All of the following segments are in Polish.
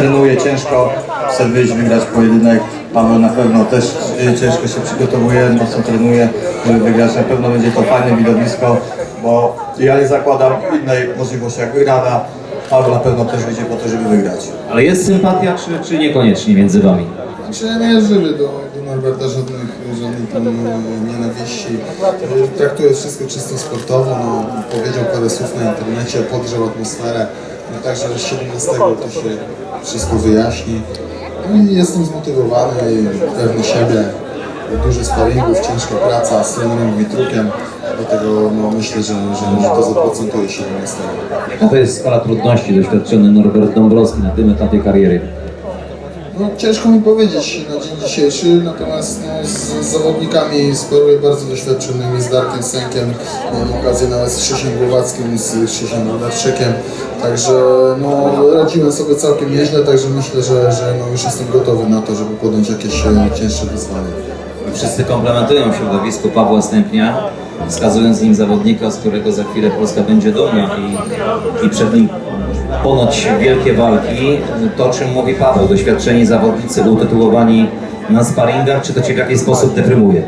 trenuje ciężko, chce wyjść, wygrać pojedynek. Paweł na pewno też y, ciężko się przygotowuje, mocno trenuje, żeby wygrać. Na pewno będzie to fajne widowisko, bo ja nie zakładam innej możliwości jak wygrana. Paweł na pewno też wyjdzie po to, żeby wygrać. Ale jest sympatia, czy, czy niekoniecznie między wami? Znaczy ja nie żywy do, do Norberta żadnej tam nienawiści. E, Traktuję wszystko czysto sportowo, no, powiedział parę słów na internecie, podgrzał atmosferę. No, także 17 to się wszystko wyjaśni. No i jestem zmotywowany, pewny siebie, dużo sparingów, ciężka praca z trenerem Witrukiem. Dlatego no, myślę, że, że, że to zaprocentuje 17. Jaka to jest skala trudności doświadczony Norbert Dąbrowski na tym etapie kariery? No, ciężko mi powiedzieć na dzień dzisiejszy, natomiast no, z, z zawodnikami sparuję bardzo doświadczonymi, z Darkiem Sękiem, miałem okazję nawet z Krzysiem Głowackim, z Krzysiem Rodarczykiem, także no, radziłem sobie całkiem nieźle, także myślę, że, że no, już jestem gotowy na to, żeby podjąć jakieś e, cięższe wyzwanie. Wszyscy komplementują w środowisku Pawła Stępnia, wskazując nim zawodnika, z którego za chwilę Polska będzie dumna i, i przed nim ponoć wielkie walki. To, o czym mówi Paweł, doświadczeni zawodnicy utytułowani na sparingach, czy to Cię w jakiś sposób deprymuje?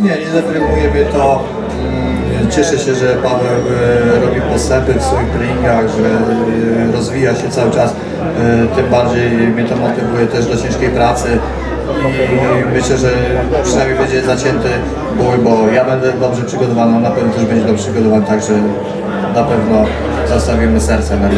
Nie, nie deprymuje mnie to. Mm, Cieszę się, że Paweł e, robi postępy w swoich treningach, że e, rozwija się cały czas. E, Tym bardziej mnie to motywuje też do ciężkiej pracy i myślę, że przynajmniej będzie zacięty bój, bo ja będę dobrze przygotowany, na pewno też będzie dobrze przygotowany, także na pewno zostawimy serce na.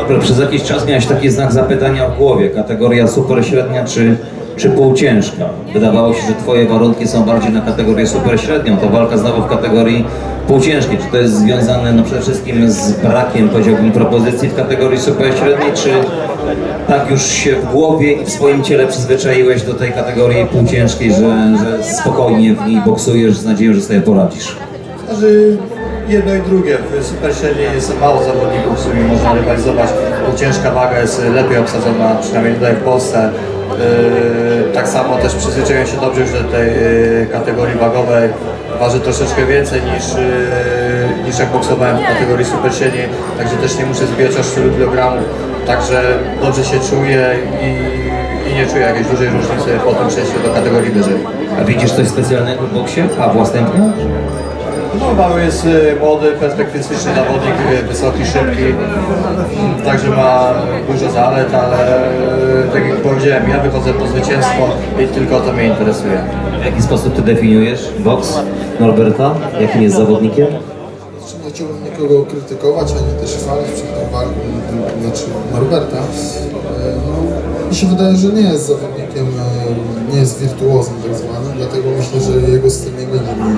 Dobra, przez jakiś czas miałeś taki znak zapytania w głowie, kategoria super średnia czy, czy półciężka. Wydawało się, że Twoje warunki są bardziej na kategorię super średnią, to walka znowu w kategorii półciężkiej. Czy to jest związane no, przede wszystkim z brakiem, powiedziałbym, propozycji w kategorii super średniej, czy tak już się w głowie i w swoim ciele przyzwyczaiłeś do tej kategorii półciężkiej, że, że spokojnie w niej boksujesz z nadzieją, że sobie poradzisz? Jedno i drugie. W super średniej jest mało zawodników, z którymi można rywalizować. Bo ciężka waga jest lepiej obsadzona, przynajmniej tutaj w Polsce. Yy, tak samo też przyzwyczaiłem się dobrze już do tej yy, kategorii wagowej. Waży troszeczkę więcej niż, yy, niż jak boksowałem w kategorii super średniej, także też nie muszę zbijać aż 4 kg. Także dobrze się czuję i, i nie czuję jakiejś dużej różnicy po tym przejściu do kategorii wyżej. A widzisz coś specjalnego w boksie? Pawła Stępnia? No, Paweł jest y, młody, perspektywistyczny zawodnik, y, wysoki, szybki, także ma dużo zalet, ale y, tak jak powiedziałem, ja wychodzę po zwycięstwo i tylko to mnie interesuje. W jaki sposób Ty definiujesz boks Norberta? Jakim jest zawodnikiem? Znaczy, Nie chciałbym nikogo krytykować, ani też chwalić przed tą walką, znaczy Norberta. No, mi się wydaje, że nie jest zawodnikiem, e, nie jest wirtuozem tak zwanym, dlatego myślę, że jego styl nie będzie mi,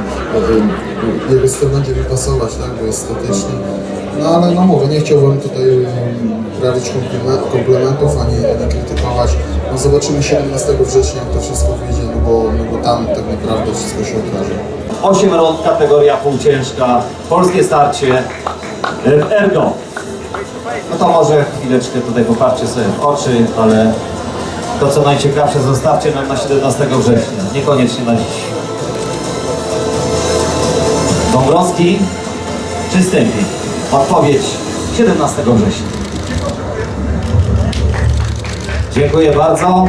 e, jego styl będzie mi pasować, tak, bo jest statyczny. No ale no mówię, nie chciałbym tutaj e, prawić komplime- komplementów, ani, ani krytykować. No zobaczymy 17 września, jak to wszystko wyjdzie, no bo, no bo tam tak naprawdę wszystko się okaże. 8 rund, kategoria półciężka, polskie starcie, e, ergo. No to może chwileczkę tutaj popatrzcie sobie w oczy, ale to co najciekawsze zostawcie nam na 17 września, niekoniecznie na dziś. Dąbrowski czy Stępień? Odpowiedź 17 września. Dziękuję bardzo.